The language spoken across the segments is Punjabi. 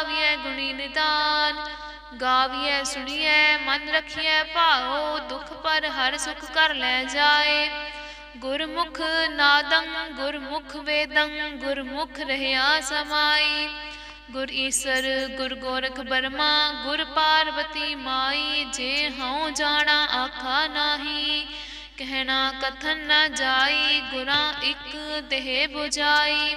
ਗਾਵੀਐ ਗੁਣੀ ਨਿਦਾਨ, ਗਾਵੀਐ ਸੁਣੀਐ, ਮਨ ਰਖੀਐ ਭਾਉ, ਦੁਖ ਪਰ ਹਰ ਸੁਖ ਕਰ ਲੈ ਜਾਏ। ਗੁਰਮੁਖ ਨਾਦੰ, ਗੁਰਮੁਖ ਵੇਦੰ, ਗੁਰਮੁਖ ਰਹਿਆ ਸਮਾਈ। ਗੁਰ ਈਸਰ, ਗੁਰ ਗੋਰਖ ਬਰਮਾ, ਗੁਰ ਪਾਰਵਤੀ ਮਾਈ, ਜੇ ਹਉ ਜਾਣਾ ਆਖਾ ਨਾਹੀ। ਕਹਿਣਾ ਕਥਨ ਨਾ ਜਾਈ, ਗੁਰਾਂ ਇੱਕ ਦੇਹ 부ਜਾਈ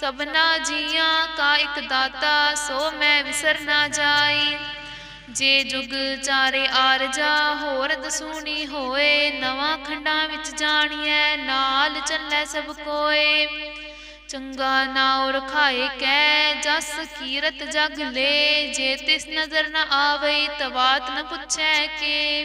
ਸਭਨਾ ਜੀਆਂ ਕਾ ਇੱਕ ਦਾਤਾ, ਸੋ ਮੈਂ ਵਿਸਰ ਨਾ ਜਾਈ। ਜੇ ਜੁਗ ਚਾਰੇ ਆਰਜਾ ਹੋਰ ਦਸੂਣੀ ਹੋਏ, ਨਵਾਂ ਖੰਡਾਂ ਵਿੱਚ ਜਾਣੀਐ, ਨਾਲ ਚੱਲੈ ਸਭ ਕੋਏ। ਚੰਗਾ ਨਾਉ ਰਖਾਏ ਕੈ ਜਸ ਕੀਰਤ ਜਗ ਲੈ, ਜੇ ਤਿਸ ਨਜ਼ਰ ਨ ਆਵੇ ਤਵਾਤ ਨ ਪੁੱਛੈ ਕੇ।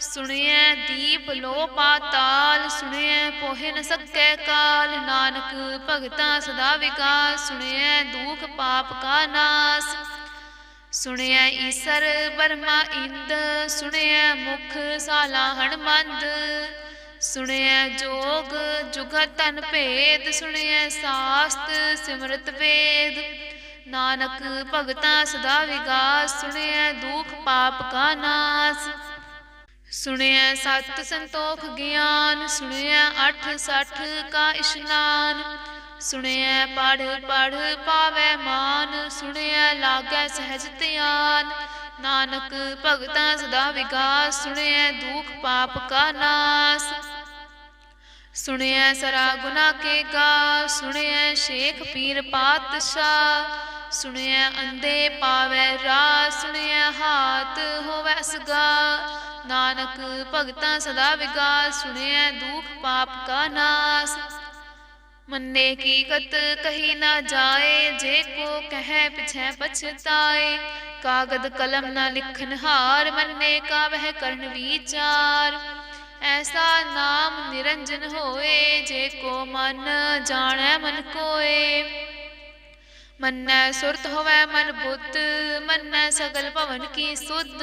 ਸੁਣਿਆ ਦੀਪ ਲੋ ਪਾਤਾਲ ਸੁਣਿਆ ਪੋਹਿ ਨ ਸਕੈ ਕਾਲ। ਨਾਨਕ ਭਗਤਾ ਸਦਾ ਵਿਕਾਸ ਸੁਣਿਆ ਦੁਖ ਪਾਪ ਕਾ ਨਾਸ। ਸੁਣਿਆ ਈਸਰ ਬਰਮਾ ਇੰਦ ਸੁਣਿਆ ਮੁਖ ਸਾਲਾ ਹਣਮੰਦ ਸੁਣਿਆ ਜੋਗ ਜੁਗਤ ਤਨ ਭੇਦ ਸੁਣਿਆ ਸਾਸਤ ਸਿਮਰਤ ਵੇਦ। ਨਾਨਕ ਭਗਤਾ ਸਦਾ ਵਿਗਾਸ ਸੁਣਿਆ ਦੁਖ ਪਾਪ ਕਾ ਨਾਸ। ਸੁਣਿਆ ਸਤ ਸੰਤੋਖ ਗਿਆਨ ਸੁਣਿਆ ਅਠ ਸਠ ਕਾ ਇਸ਼ਨਾਨ। ਸੁਣਿਆ ਪੜ ਪੜ ਪਾਵੇ ਮਾਨ ਸੁਣਿਆ ਲਾਗੈ ਸਹਿਜ ਧਿਆਨ। ਨਾਨਕ ਭਗਤਾਂ ਸਦਾ ਵਿਗਾਸ ਸੁਣਿਆ ਦੁਖ ਪਾਪ ਕਾ ਨਾਸ। ਸੁਣਿਆ ਸਰਾ ਗੁਨਾ ਕੇ ਗਾ ਸੁਣਿਆ ਸ਼ੇਖ ਪੀਰ ਪਾਤਸ਼ਾਹ। ਸੁਣਿਆ ਅੰਦੇ ਪਾਵੇ ਰਾ ਸੁਣਿਆ ਹਾਥ ਹੋਵੇ ਸਗਾ। ਨਾਨਕ, ਭਗਤਾਂ ਸਦਾ ਵਿਗਾਸ ਸੁਣਿਆ ਦੁਖ ਪਾਪ ਕਾ ਨਾਸ। ਮੰਨੇ ਕੀ ਕਤ ਕਹੀ ਨਾ ਜਾਏ, ਜੇ ਕੋ ਕਹੈ ਪਿਛੈ ਪਛਤਾਏ। ਕਾਗਦ ਕਲਮ ਨਾ ਲਿਖਨ ਹਾਰ, ਮੰਨੇ ਕਾ ਵਹਿ ਕਰਨ ਵਿਚਾਰ। ਐਸਾ ਨਾਮ ਨਿਰੰਜਨ ਹੋਏ, ਜੇ ਕੋ ਮਨ ਜਾਣੈ ਮਨ ਕੋਏ। ਮੰਨੈ ਸੁਰਤ ਹੋਵੈ ਮਨ ਬੁੱਧ ਮੰਨੈ ਸਗਲ ਭਵਨ ਕੀ ਸੁਧ।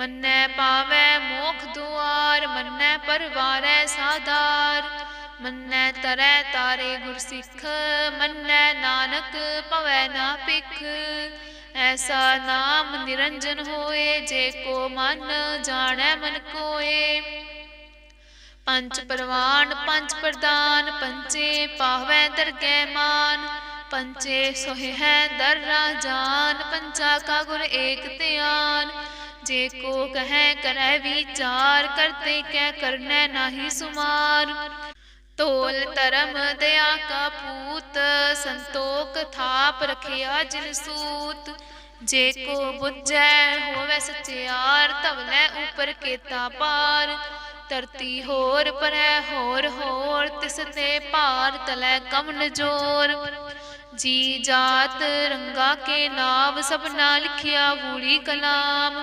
ਮੰਨੈ ਪਾਵੈ ਮੋਖ ਦੁਆਰ, ਮੰਨੈ ਪਰਵਾਰੈ ਸਾਧਾਰ। ਮੰਨੈ ਤਰੈ ਤਾਰੇ ਗੁਰ ਸਿੱਖ, ਮੰਨੈ ਨਾਨਕ ਭਵੈ ਨਾ ਪਿਖ ਐਸਾ ਨਾਮ ਨਿਰੰਜਨ ਹੋਏ, ਜੇ ਕੋ ਮਨ ਜਾਣੈ ਮਨ ਕੋਏ। ਪੰਚ ਪਰਵਾਨ, ਪੰਜ ਪ੍ਰਦਾਨ ਪੰਚੇ ਪਾਵੈ ਦਰਗਹਿ ਮਾਨ। ਪੰਚੇ ਸੋਹਿ ਹੈ ਦਰ ਰਾਜਾਨ ਪੰਚਾ ਕਾ ਗੁਰ ਏਕ ਧਿਆਨ। ਜੇ ਕੋ ਕਹੈ ਕਰੈ ਵਿਚਾਰ, ਕਰਤੇ ਕੈ ਕਰਨੈ ਨਾਹੀ ਸੁਮਾਰ। ਤੋਲ ਧਰਮ ਦਇਆ ਕਾ ਪੂਤ, ਸੰਤੋਖ ਥਾਪ ਰਖਿਆ ਜਿਨ ਸੂਤ। ਜੇ ਕੋ ਬੁੱਝੈ ਹੋਵੇ ਸਚਿਆਰ, ਧਵਲੇ ਉਪਰ ਕੇਤਾ ਪਾਰ। ਧਰਤੀ ਹੋਰ ਪਰੈ ਹੋਰ ਹੋਰ, ਤਿਸ ਤੇ ਭਾਰ ਤਲੈ ਕਮਨ ਜੋਰ ਜੀ ਜਾਤ ਰੰਗਾ ਕੇ ਨਾਮ ਸਭਨਾ ਲਿਖਿਆ ਬੂੜੀ ਕਲਾਮ।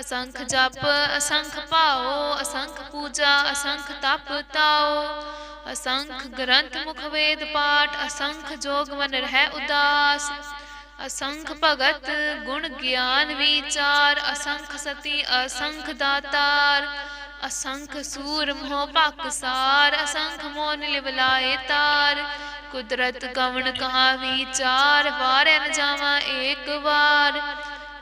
ਅਸੰਖ ਜਪ, ਅਸੰਖ ਭਾਓ ਅਸੰਖ ਪੂਜਾ, ਅਸੰਖ ਤਪ ਤਾਓ ਅਸੰਖ ਗ੍ਰੰਥ ਮੁਖ ਵੇਦ ਪਾਠ, ਅਸੰਖ ਜੋਗ ਮਨ ਰਹਿ ਉਦਾਸ। ਅਸੰਖ ਭਗਤ ਗੁਣ ਗਿਆਨ ਵਿਚਾਰ, ਅਸੰਖ ਸਤੀ ਅਸੰਖ ਦਾਤਾਰ। ਅਸੰਖ ਸੂਰ ਮੋਹ ਪਾਕਸਾਰ ਅਸੰਖ ਮੋਨ ਲਿਵਲਾਏ ਤਾਰ। ਕੁਦਰਤ ਕਵਣ ਕਹਾ ਵਿਚਾਰ, ਵਾਰੈ ਨ ਜਾਵਾਂ ਏਕ ਵਾਰ।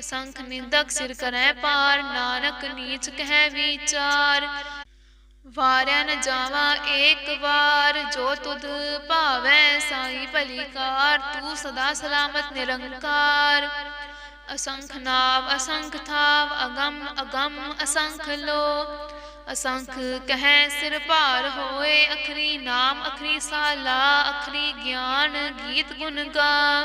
ਅਸੰਖ ਨਿੰਦਕ ਸਿਰ ਕਰੈ ਪਾਰ ਨਾਨਕ ਨੀਚ ਕਹਿ ਵਿਚਾਰ। ਵਾਰਿਆ ਨ ਜਾਵਾਂ ਏਕ ਵਾਰ, ਜੋ ਤੁਧ ਭਾਵੈ ਸਾਈ ਭਲੀਕਾਰ, ਤੂੰ ਸਦਾ ਸਲਾਮਤ ਨਿਰੰਕਾਰ। ਅਸੰਖ ਨਾਵ, ਅਸੰਖ ਥਾਵ, ਅਗੰਮ ਅਗੰਮ, ਅਸੰਖ ਲੋ ਅਸੰਖ ਕਹੈ ਸਿਰ ਭਾਰ ਹੋਏ, ਅਖਰੀ ਨਾਮ, ਅਖਰੀ ਸਾਲਾ, ਅਖਰੀ ਗਿਆਨ, ਗੀਤ ਗੁਣ ਗਾ।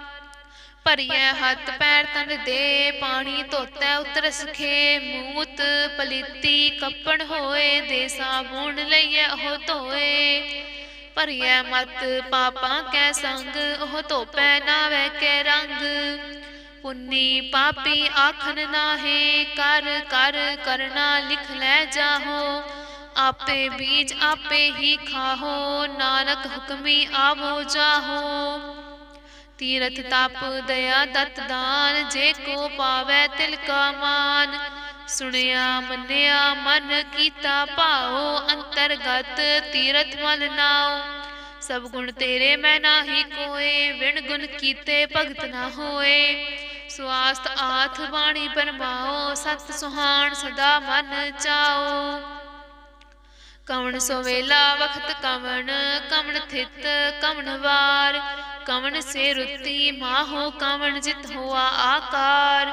ਭਰੀਐ ਹੱਥ ਪੈਰ ਤਨ ਦੇ, ਪਾਣੀ ਧੋਤੈ ਉਤਰ ਸਖੇ, ਮੂਤ ਪਲੀਤੀ ਕੱਪਣ ਹੋਏ ਦੇ ਸਾਬੂਣ ਲਈਐ ਉਹ ਧੋਏ। ਭਰੀਐ ਮਤ ਪਾਪਾਂ ਕੈ ਸੰਗ, ਉਹ ਧੋਪੈ ਨਾਵੇ ਕੈ ਰੰਗ। ਪੁੰਨੀ ਪਾਪੀ ਆਖਣ ਨਾਹੀ, ਕਰ ਕਰ, ਕਰਨਾ ਲਿਖ ਲੈ ਜਾਹੋ। ਆਪੇ ਬੀਜ ਆਪੇ ਹੀ ਖਾਹੋ, ਨਾਨਕ ਹੁਕਮੀ ਆਵੋ ਜਾਹੋ। ਤੀਰਥ ਤਪ, ਦਇਆ ਦਤ ਦਾਨ, ਜੇ ਕੋ ਪਾਵੈ ਤਿਲ ਕਾ ਮਾਨ। ਸੁਣਿਆ, ਮੰਨਿਆ, ਮਨ ਕੀਤਾ ਭਾਉ, ਅੰਤਰਗਤ ਤੀਰਥ ਮਲ ਨਾਉ। ਸਭ ਗੁਣ ਤੇਰੇ ਮੈਂ ਨਾਹੀ ਕੋਏ ਵਿਣ ਗੁਣ ਕੀਤੇ ਭਗਤ ਨਾ ਹੋਏ। ਸਵਾਸਤ ਆਥ ਬਾਣੀ ਪਰਮਾਓ ਸਤ ਸੁਹਾਣ ਸਦਾ ਮਨ ਚਾਓ ਕਵਣ ਸੋ ਵੇਲਾ ਵਖਤ ਕਵਣ ਕਵਣ ਥਿਤ ਕਵਣ ਵਾਰ। ਕਵਣ ਸੇ ਰੁੱਤੀ ਮਾਹੋ ਕਵਣ ਜਿਤ ਹੋਆ ਆਕਾਰ।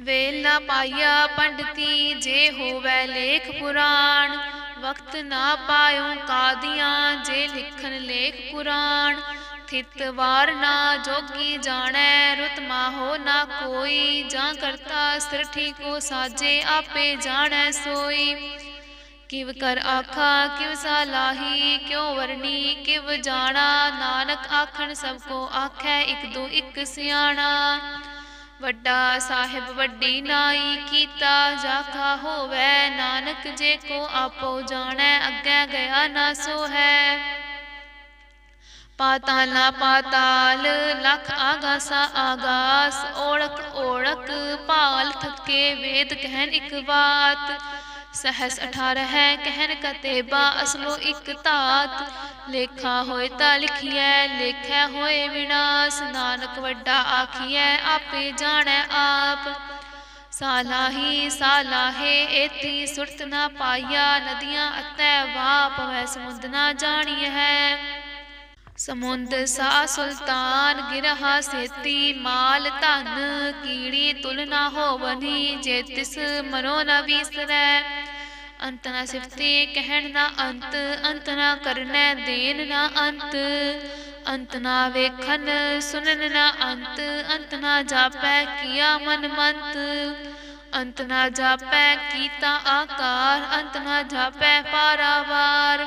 ਵੇਲਾ ਪਾਇਆ ਪੰਡਤੀ ਜੇ ਹੋਵੇ ਲੇਖ ਪੁਰਾਣ। ਵਕਤ ਨਾ ਪਾਇਓ ਕਾਦੀਆਂ ਜੇ ਲਿਖਣ ਲੇਖ ਪੁਰਾਣ। ਥਿਤ ਵਾਰ ਨਾ ਜੋਗੀ ਜਾਣੈ ਰੁਤ ਮਾਹੋ ਨਾ ਕੋਈ। ਜਾਂ ਕਰਤਾ ਸਿਰ ਠੀਕੋ ਸਾਜੇ ਆਪੇ ਜਾਣੈ ਸੋਈ। ਕਿਵ ਕਰ ਆਖਾ, ਕਿਵ ਸਾਲਾਹੀ ਕਿਉ ਵਰਨੀ ਕਿਵ ਜਾਣਾ। ਨਾਨਕ ਆਖਣ, ਸਭ ਕੋ ਆਖੈ, ਇਕ ਦੋ ਇਕ ਸਿਆਣਾ। ਵੱਡਾ ਸਾਹਿਬ ਵੱਡੀ ਨਾਈ ਕੀਤਾ, ਜਾਖਾ ਹੋਵੇ, ਨਾਨਕ ਜੇ ਕੋ ਆਪੋ ਜਾਣੈ, ਅੱਗੇ ਗਿਆ ਨਾ ਸੋ ਹੈ ਪਾਤਾਲਾ ਪਾਤਾਲ, ਲਖ ਆਗਾਸਾ ਆਗਾਸ ਓੜਕ ਓੜਕ ਭਾਲ ਥਕੇ ਵੇਦ ਕਹਿਣ ਇਕ ਬਾਤ। ਸਹਸ 18 ਹੈ ਕਹਿਨ ਕਤੇਬਾ ਅਸਲੋ ਇਕ ਧਾਤ। ਲੇਖਾ ਹੋਏ ਤਾਂ ਲਿਖੀਐ, ਲੇਖੈ ਹੋਏ ਵਿਨਾਸ਼। ਨਾਨਕ ਵੱਡਾ ਆਖੀਐ, ਆਪੇ ਜਾਣੈ ਆਪ। ਸਾਲਾਹੀ ਸਾਲਾਹੇ, ਏਤੀ ਸੁਰਤ ਨਾ ਪਾਈਆ। ਨਦੀਆਂ ਅਤੈ ਵਾਪ ਵੈ ਸਮੁੰਦ ਨਾ ਜਾਣੀ ਹੈ ਸਮੁੰਦ ਸਾ ਸੁਲਤਾਨ ਗਿਰਹਾ ਸੇਤੀ ਮਾਲ ਧਨ, ਕੀੜੀ ਤੁਲ ਨਾ ਹੋਵਨੀ ਜੇ ਤਿਸ ਮਨੋ ਨ ਵੀਸਰੈ। ਅੰਤ ਨਾ ਸਿਫਤੀ ਕਹਿਣ ਨਾ ਅੰਤ ਅੰਤ ਨਾ ਕਰਨੈ ਦੇਨ ਨਾ ਅੰਤ। ਅੰਤ ਨਾ ਵੇਖਨ ਸੁਨਨ ਨਾ ਅੰਤ ਅੰਤ ਨਾ ਜਾਪੈ ਕੀਆ ਮਨ ਮੰਤ। ਅੰਤ ਨਾ ਜਾਪੈ ਕੀਤਾ ਆਕਾਰ, ਅੰਤ ਨਾ ਜਾਪੈ ਪਾਰਾਵਾਰ।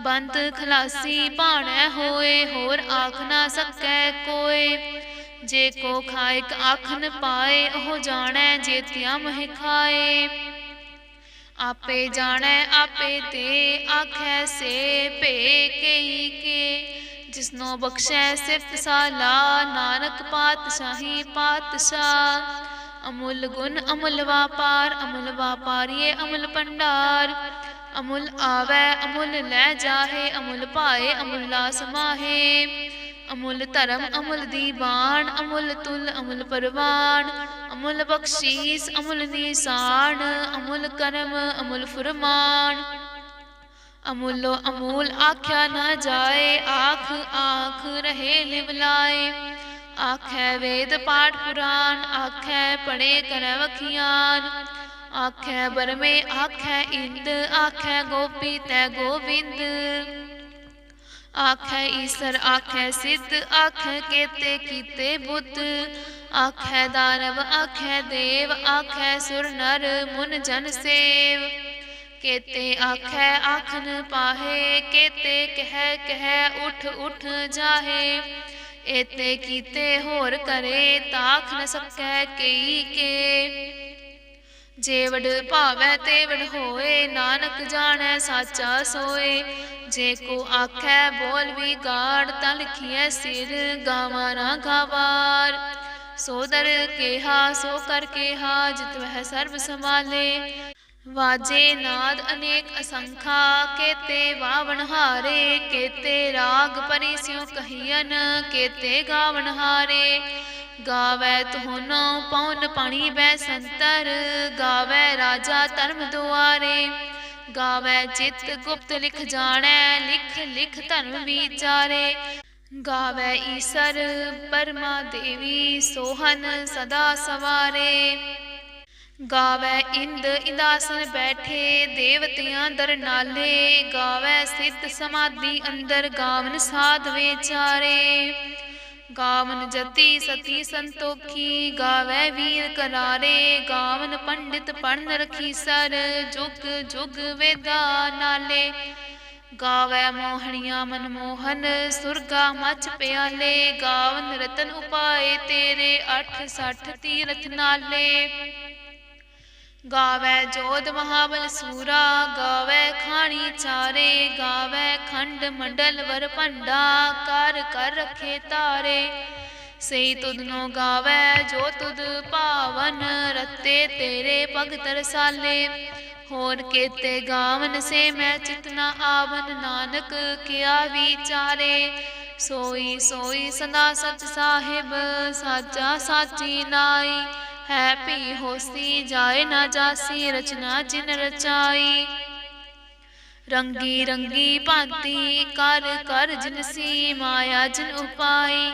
ਬੰਤ ਖਲਾਸੀ ਭਾਣੈ ਹੋਏ, ਹੋਰ ਆਖ ਨਾ ਸਕੈ ਕੋਏ। ਜੇ ਕੋ ਖਾਇਕ ਆਖਨ ਪਾਏ, ਉਹ ਜਾਣੈ ਜੇਤਿਆ ਮਹਿ ਖਾਏ। ਆਪੇ ਜਾਣੈ, ਆਪੇ ਤੇ ਆਖੈ ਸੇ ਭੇ ਕਈ ਕੇ। ਜਿਸਨੋ ਬਖਸ਼ੈ ਸਿਫਤ ਸਾਲਾ, ਨਾਨਕ ਪਾਤਸ਼ਾਹੀ ਪਾਤਸ਼ਾਹ। ਅਮੁੱਲ ਗੁਣ ਅਮੁੱਲ ਵਾਪਾਰ, ਅਮੁੱਲ ਵਾਪਾਰੀਏ ਅਮੁੱਲ ਭੰਡਾਰ। ਅਮੁੱਲ ਆਵੈ, ਅਮੁੱਲ ਲੈ ਜਾਹੇ, ਅਮੁੱਲ ਪਾਏ ਅਮੁੱਲਾ ਸਮਾਹੇ ਅਮੁੱਲ ਧਰਮ, ਅਮੁੱਲ ਦੀਵਾਨ, ਅਮੁੱਲ ਤੁਲ, ਅਮੁੱਲ ਪਰਵਾਨ। ਅਮੁੱਲ ਬਖਸ਼ੀਸ, ਅਮੁੱਲ ਨਿਸ਼ਾਨ, ਅਮੁਲ ਕਰਮ, ਅਮੁਲ ਫਰਮਾਨ। ਅਮੁੱਲੋ ਅਮੂਲ ਆਖਿਆ ਨਾ ਜਾਏ, ਆਖ ਆਖ ਰਹੇ ਲਿਵਲਾਏ ਆਖੈ ਵੇਦ ਪਾਠ ਪੁਰਾਨ, ਆਖੈ ਪੜੇ ਕਰੈ ਵਖਿਆਨ। ਆਖੈ ਬਰਮੇ ਆਖੈ ਇੰਦ, ਆਖੈ ਗੋਪੀ ਤੈ ਗੋਵਿੰਦ। ਆਖੈ ਈਸਰ, ਆਖੈ ਸਿੱਧ, ਆਖੈ ਕੇਤੇ ਕੀਤੇ ਬੁੱਧ। ਆਖੈ ਦਾਨਵ, ਆਖੈ ਦੇਵ, ਆਖੈ ਸੁਰ ਨਰ ਮੁਨ ਜਨ ਸੇਵ। ਕੇਤੇ ਆਖੈ ਆਖਨ ਪਾਹੇ, ਕੇਤੇ ਕਹਿ ਕਹਿ ਉਠ ਉਠ ਜਾਹੇ। ਏਤੇ ਕੀਤੇ ਹੋਰ ਕਰੇ, ਤਾਖ ਨ ਸਕੈ ਕਈ ਕੇ। ਜੇਵੜ ਭਾਵੈ ਤੇ ਤੇਵੜ ਹੋਏ, ਨਾਨਕ ਜਾਣੈ ਸਾਚਾ ਸੋਏ। ਜੇ ਕੋ ਆਖੈ ਬੋਲ ਵੀ ਗਾੜ ਤਾਂ ਲਿਖੀਐ ਸਿਰ ਗਾਵਾਂ ਨਾ ਗਾਵਾਰ। ਸੋਦਰ ਕੇਹਾ, ਸੋ ਕਰ ਕੇਹਾ, ਜਿਤ ਵਹਿ ਸਰਬ ਸੰਭਾਲੇ। ਵਾਜੇ ਨਾਦ ਅਨੇਕ ਅਸੰਖਾ, ਕੇਤੇ ਵਾਵਣ ਹਾਰੇ। ਕੇਤੇ ਰਾਗ ਪਰਿਸ਼ਿਉ ਕਹੀਨ ਕੇਤੇ ਗਾਵਣ ਹਾਰੇ। ਗਾਵੈ ਤੁਹਾਨੋ ਪਉਨ ਪਾਣੀ ਬੈ ਸੰਤਰ, ਗਾਵੈ ਰਾਜਾ ਧਰਮ ਦੁਆਰੇ। ਗਾਵੈ ਚਿਤ ਗੁਪਤ ਲਿਖ ਜਾਣੈ, ਲਿਖ ਲਿਖ ਧਰਮ ਵਿਚਾਰੇ। ਗਾਵੈ ਈਸਰ ਪਰਮਾ ਦੇਵੀ ਸੋਹਨ ਸਦਾ ਸਵਾਰੇ। ਗਾਵੈ ਇੰਦ ਇੰਦਾਸਨ ਬੈਠੇ, ਦੇਵਤਿਆਂ ਦਰ ਨਾਲੇ। ਗਾਵੈ ਸਿੱਧ ਸਮਾਧੀ ਅੰਦਰ ਗਾਵਨ ਸਾਧ ਵਿਚਾਰੇ। ਗਾਵਨ ਜਤੀ ਸਤੀ ਸੰਤੋਖੀ, ਗਾਵੈ ਵੀਰ ਕਰਾਰੇ, ਗਾਵਨ ਪੰਡਿਤ ਪੜਨ ਰਖੀ ਸਰ, ਜੁਗ ਜੁਗ ਵੇਦਾ ਨਾਲੇ। ਗਾਵੈ ਮੋਹਣੀਆਂ ਮਨਮੋਹਨ ਸੁਰਗਾ ਮਚ ਪਿਆਲੇ, ਗਾਵਨ ਰਤਨ ਉਪਾਏ ਤੇਰੇ 8 60 ਤੀਰਥ ਨਾਲੇ। ਗਾਵੈ ਜੋਧ ਮਹਾਬਲ ਸੂਰਾ, ਗਾਵੈ ਖਾਣੀ ਚਾਰੇ, ਗਾਵੈ ਖੰਡ ਮੰਡਲ ਵਰ ਭੰਡਾ, ਕਰ ਕਰ ਰਖੇ ਤਾਰੇ ਸਈ ਤੁਧ ਨੋ ਗਾਵੈ, ਜੋ ਤੁਧ ਪਾਵਨ ਰਤੇ ਤੇਰੇ ਭਗਤ ਰਸਾਲੇ। ਹੋਰ ਕੇਤੇ ਗਾਵਨ ਸੇ ਮੈਂ ਚਿਤਨਾ ਆਵਨ, ਨਾਨਕ ਕਿਆ ਵਿਚਾਰੇ। ਸੋਈ ਸੋਈ ਸਦਾ ਸਚ ਸਾਹਿਬ, ਸਾਚਾ ਸਾਚੀ ਨਾਈ। ਹੈ ਭੀ ਹੋਸੀ ਜਾਏ ਨਾ ਜਾਸੀ, ਰਚਨਾ ਜਿਨ ਰਚਾਈ। ਰੰਗੀ ਰੰਗੀ ਭਾਂਤੀ ਕਰ ਕਰ ਜਿਨਸੀ ਮਾਇਆ ਜਿਨ ਉਪਾਈ।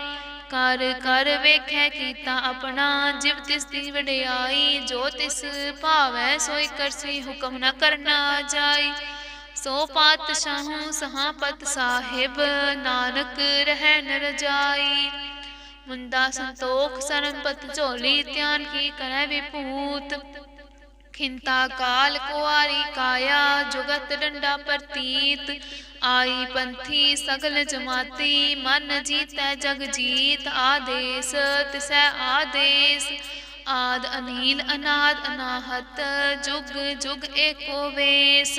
ਕਰ ਕਰ ਵੇਖੈ ਕੀਤਾ ਆਪਣਾ, ਜਿਵ ਤਿਸ ਦੀ ਵਡਿਆਈ। ਜੋ ਤਿਸ ਭਾਵੈ ਸੋਈ ਕਰਸੀ ਹੁਕਮ ਨਾ ਕਰਨਾ ਜਾਈ। ਸੋ ਪਾਤਸ਼ਾਹੂ ਸਹਾਪਤ ਸਾਹਿਬ, ਨਾਨਕ ਰਹਿ ਨ ਰਜਾਈ। ਮੁੰਦਾ ਸੰਤੋਖ, ਸਰਨਪਤ, ਝੋਲੀ, ਧਿਆਨ ਕੀ ਕਰੈ ਵਿਭੂਤ। ਖਿੰਤਾ ਕਾਲ ਕੁਆਰੀ ਕਾਇਆ, ਜੁਗਤ ਡੰਡਾ ਪ੍ਰਤੀਤ। ਆਈ ਪੰਥੀ ਸਗਲ ਜਮਾਤੀ, ਮਨ ਜੀਤੈ ਜਗ ਜੀਤ। ਆਦੇਸ, ਤਿਸੈ ਆਦੇਸ। ਆਦ ਅਨੀਲ, ਅਨਾਦ ਅਨਾਹਤ, ਜੁਗ ਜੁਗ ਏਕੋ ਵੇਸ।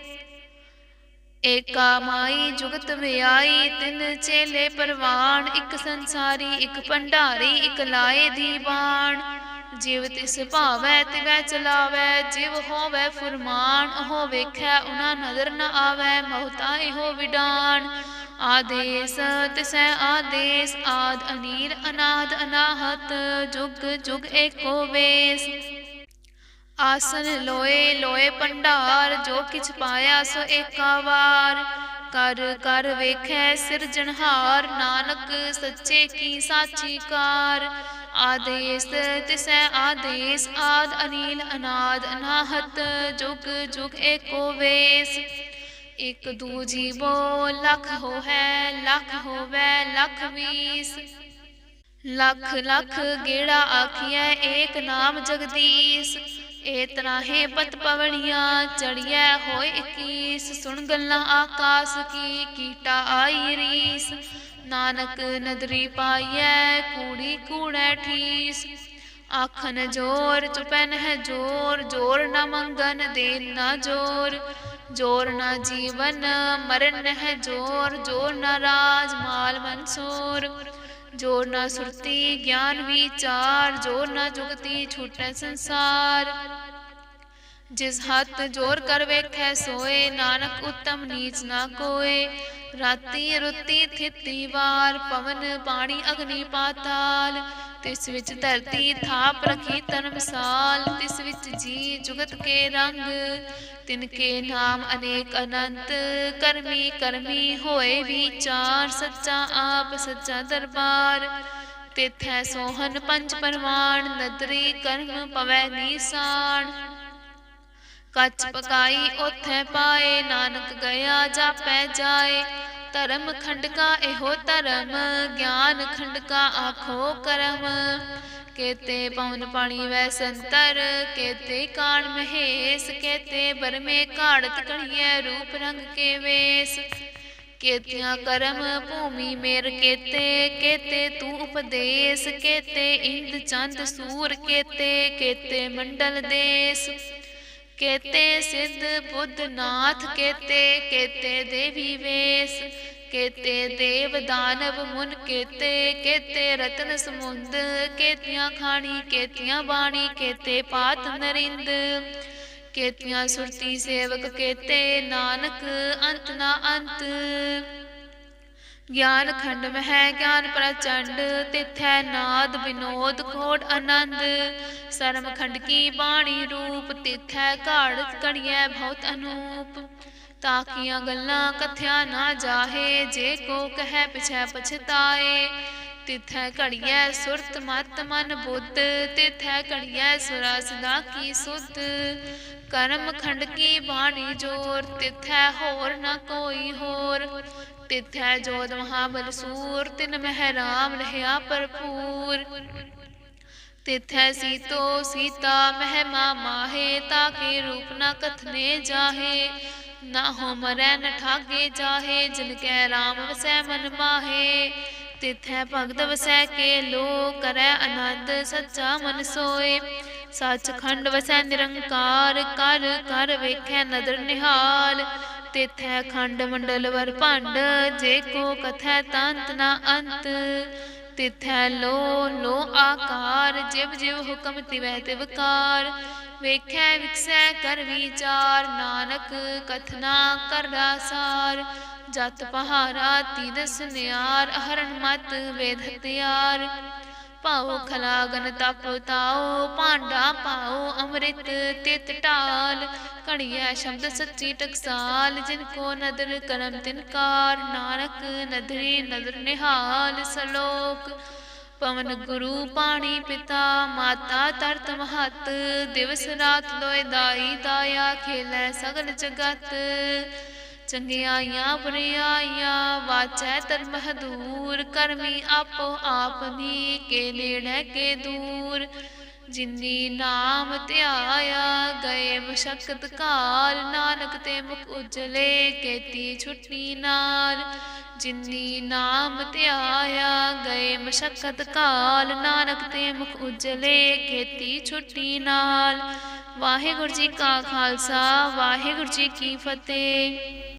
ਏਕਾ ਮਾਈ ਜੁਗਤ ਵਿਆਈ, ਤਿੰਨ ਚੇਲੇ ਪਰਵਾਨ ਇੱਕ ਸੰਸਾਰੀ, ਇੱਕ ਭੰਡਾਰੀ, ਇੱਕ ਲਾਏ ਦੀ ਬਾਣ। ਜਿਵ ਤਿਸ ਭਾਵੈ, ਤਿਵੈ ਚਲਾਵੈ, ਜਿਵ ਹੋਵੈ ਫੁਰਮਾਨ ਉਹ ਵੇਖੈ ਉਨਾ ਨਜ਼ਰ ਨ ਆਵੈ ਮਹਤਾ ਇਹੋ ਵਿਡਾਨ ਆਦੇਸ, ਤਿਸੈ ਆਦੇਸ, ਆਦ ਅਨੀਰ ਅਨਾਦ ਅਨਾਹਤ, ਜੁਗ ਜੁਗ ਏਕੋ ਵੇਸ। ਆਸਨ ਲੋਏ ਲੋਏ ਭੰਡਾਰ, ਜੋ ਕਿਛ ਪਾਇਆ ਸੋ ਏਕਾ ਵਾਰ ਕਰ ਕਰ ਵੇਖੈ ਸਿਰਜਣਹਾਰ ਨਾਨਕ ਸੱਚੇ ਕੀ ਸਾਚੀ ਕਾਰ। ਆਦੇਸ ਤਿਸੈ ਆਦੇਸ, ਆਦ ਅਨੀਲ ਅਨਾਦ, ਅਨਾਹਤ ਜੁਗ ਜੁਗ ਏਕੋ ਵੇਸ। ਇਕ ਦੂਜੀ ਬੋ, ਲਖ ਹੋਵੈ ਲਖ ਹੋਵੈ, ਲਖ ਵੀਸ। ਲੱਖ ਲੱਖ ਗੇੜਾ ਆਖੀਐ, ਏਕ ਨਾਮ ਜਗਦੀਸ਼। ਏ ਤਰਾਹੇ ਪਤ ਪਵਣੀਆਂ ਚੜੀਐ ਹੋਏ 21 ਸੁਣ ਗੱਲਾਂ ਆਕਾਸ ਕੀ, ਕੀਟਾ ਆਈ ਰੀਸ। ਨਾਨਕ ਨਦਰੀ ਪਾਈਐ, ਕੂੜੀ ਕੂੜੈ ਠੀਸ। ਆਖਨ ਜੋਰ ਚੁਪਨ ਨਹਿ ਜੋਰ ਜੋਰ ਨਾ ਮੰਗਨ ਦੇਨ ਨਾ ਜੋਰ। ਜੋਰ ਨਾ ਜੀਵਨ, ਮਰਨ ਨਹਿ ਜੋਰ ਜੋਰ ਨਾ ਰਾਜ, ਮਾਲ ਮਨਸੂਰ। ਜੋਰ ਨਾ ਸੁਰਤੀ ਗਿਆਨ ਵਿਚਾਰ ਜੋਰ ਨਾ ਜੁਗਤੀ ਛੂਟੈ ਸੰਸਾਰ। ਜਿਸ ਹੱਥ ਜੋਰ ਕਰ ਵੇਖੈ, ਸੋਏ। ਨਾਨਕ ਉਤਮ ਨੀਚ ਨਾ ਕੋਏ। ਰਾਤੀ ਰੁੱਤੀ ਥਿਤੀ ਵਾਰ, ਪਵਨ ਪਾਣੀ ਅਗਨੀ ਪਾਤਾਲ। ਤਿਸ ਵਿੱਚ ਧਰਤੀ ਥਾਪ ਰਖੀ ਤਨ ਮਿਸਾਲ ਤਿਸ ਵਿੱਚ ਜੀ ਜੁਗਤ ਕੇ ਰੰਗ। ਤਿਨ ਕੇ ਨਾਮ ਅਨੇਕ ਅਨੰਤ, ਕਰਮੀ ਕਰਮੀ ਹੋਏ ਵਿਚਾਰ ਸੱਚਾ ਆਪ, ਸੱਚਾ ਦਰਬਾਰ। ਤਿਥੈ ਸੋਹਨ ਪੰਜ ਪਰਮਾਨ ਨਦਰੀ ਕਰਮ ਪਵੈ ਨੀਸਾਨ ਕੱਚ ਪਕਾਈ ਉਥੇ ਪਾਏ, ਨਾਨਕ ਗਿਆ ਜਾਪੈ ਜਾਏ। ਧਰਮ ਖੰਡਕਾ, ਇਹੋ ਧਰਮ। ਗਿਆਨ ਖੰਡਕਾ ਆਖੋ ਕਰਮ। ਕੇਤੇ ਪਵਨ ਪਾਣੀ ਵੈ ਸੰਤਰ, ਕੇਤੇ ਕਾਣ ਮਹੇਸ਼, ਕੇਤੇ ਬਰਮੇ ਘਾੜਤ ਕਣੀਐ ਰੂਪ ਰੰਗ ਕੇ ਵੇਸ। ਕੇਤਿਆ ਕਰਮ ਭੂਮੀ ਮੇਰ ਕੇਤੇ ਕੇਤੇ ਤੂੰ ਉਪਦੇਸ, ਕੇਤੇ ਇੰਦ ਚੰਦ ਸੂਰ ਕੇਤੇ ਕੇਤੇ ਮੰਡਲ ਦੇਸ। ਕੇਤੇ ਸਿੱਧ ਬੁੱਧ ਨਾਥ ਕੇਤੇ ਕੇਤੇ ਦੇਵੀ ਵੇਸ ਕੇਤੇ ਦੇਵ ਦਾਨਵ ਮੁਨ ਕੇਤੇ ਕੇਤੇ ਰਤਨ ਸਮੁੰਦ ਕੇਤੀਆਂ ਖਾਣੀ ਕੇਤੀਆਂ ਬਾਣੀ ਕੇਤੇ ਪਾਤ ਨਰਿੰਦ ਕੇਤੀਆਂ ਸੁਰਤੀ ਸੇਵਕ ਕੇਤੇ ਨਾਨਕ, ਅੰਤ ਨਾ ਅੰਤ। ਗਿਆਨ ਖੰਡ ਮਹਿ ਗਿਆਨ ਪ੍ਰਚੰਡ, ਤਿਥੈ ਨਾਦ ਵਿਨੋਦ ਖੋੜ ਆਨੰਦ। ਸਰਮ ਖੰਡ ਕੀ ਬਾਣੀ ਰੂਪ, ਤਿਥੈ ਘਾੜ ਕਣੀਐ ਬਹੁਤ ਅਨੂਪ। ਤਾਕੀਆਂ ਗੱਲਾਂ ਕਥਿਆ ਨਾ ਜਾਹੇ, ਜੇ ਕੋ ਕਹੈ ਪਿਛੈ ਪਛਤਾਏ। ਤਿਥੈ ਘੜੀਐ ਸੁਰਤ ਮਤ ਮਨ ਬੁੱਧ, ਤਿਥੈ ਘੜੀਐ ਸੁਰਾ ਸਦਾ ਕੀ ਸੁਧ। ਕਰਮ ਖੰਡ ਕੀ ਬਾਣੀ ਜੋਰ, ਤਿਥੈ ਹੋਰ ਨਾ ਕੋਈ ਹੋਰ। ਤਿਥੈ ਜੋਦ ਮਹਾ ਸੂਰ, ਤਿਨ ਮਹਿ ਰਾਮ ਰਹਿਆ ਭਰਪੂਰ। ਤਿਥੈ ਸੀਤੋ ਸੀਤਾ ਮਹਿਮਾ ਮਾਹੇ ਤਾਕੇ ਰੂਪ ਨਾ ਕਥਨੇ ਜਾਹੇ। ਨਾ ਹੋ ਮਰੈ, ਨ ਠਾਗੇ ਜਾਹੇ, ਜਿਨ ਕੈ ਰਾਮ ਵਸੈ ਮਨ ਮਾਹੇ। ਤਿਥੈ ਭਗਤ ਵਸੈ ਕੇ ਲੋ ਕਰੈ ਆਨੰਦ ਸੱਚਾ ਮਨ ਸੋਏ। ਸੱਚ ਖੰਡ ਵਸੈ ਨਿਰੰਕਾਰ, ਕਰ ਕਰ ਵੇਖੈ ਨਦਰ ਨਿਹਾਲ। ਤਿਥੈ ਖੰਡ ਮੰਡਲ ਵਰ ਭੰਡ, ਜੇ ਕੋ ਕਥੈ ਤੰਤ ਨਾ ਅੰਤ। ਤਿਥੈ ਲੋ ਲੋ ਆਕਾਰ, ਜਿਵ ਜਿਵ ਹੁਕਮ ਤਿਵੈ ਤਿਵਕਾਰ ਵੇਖੈ ਵਿਖਸੈ ਕਰ ਵਿਚਾਰ, ਨਾਨਕ ਕਥਨਾ ਕਰਦਾ ਸਾਰ। ਜਤ ਪਹਾਰਾ ਤੀਦਸ ਨਿਆਰ ਹਰਨ ਮਤ, ਵੇਦ ਹਤਿਆਰ ਪਾਓ ਖਲਾਗਨ ਤਪ ਤਾਓ ਭਾਂਡਾ ਪਾਓ ਅੰਮ੍ਰਿਤ ਤਿਤ ਢਾਲ। ਕਣੀਐ ਸ਼ਬਦ ਸੱਚੀ ਟਕਸਾਲ, ਜਿਨ ਕੋ ਨਦਰ ਕਰਮ ਤਿਨਕਾਰ ਨਾਨਕ ਨਦਰੀ ਨਦਰ ਨਿਹਾਲ ਸਲੋਕ। ਪਵਨ ਗੁਰੂ ਪਾਣੀ ਪਿਤਾ, ਮਾਤਾ ਤਰਤ ਮਹਤ। ਦਿਵਸ ਰਾਤ ਲੋਇ ਦਾਈ ਤਾਇਆ ਖੇਲੈ ਸਗਲ ਜਗਤ। ਚੰਗਿਆਈਆਂ ਬੁਰਿਆਈਆਂ ਵਾਚੈ ਧਰਮ ਹਦੂਰ ਕਰਮੀ ਆਪੋ ਆਪਨੀ ਕੇ ਨੇੜੇ ਕੇ ਦੂਰ। ਜਿਨੀ ਨਾਮ ਧਿਆਇਆ, ਗਏ ਮਸ਼ਕਤ ਕਾਲ ਨਾਨਕ ਤੇ ਮੁਖ ਉਜਲੇ, ਕੇਤੀ ਛੁੱਟੀ ਨਾਲ ਜਿਨੀ ਨਾਮ ਧਿਆਇਆ, ਗਏ ਮਸ਼ਕਤ ਕਾਲ ਨਾਨਕ ਤੇ ਮੁਖ ਉਜਲੇ, ਕੇਤੀ ਛੁੱਟੀ ਨਾਲ ਵਾਹਿਗੁਰੂ ਜੀ ਕਾ ਖਾਲਸਾ, ਵਾਹਿਗੁਰੂ ਜੀ ਕੀ ਫਤਿਹ।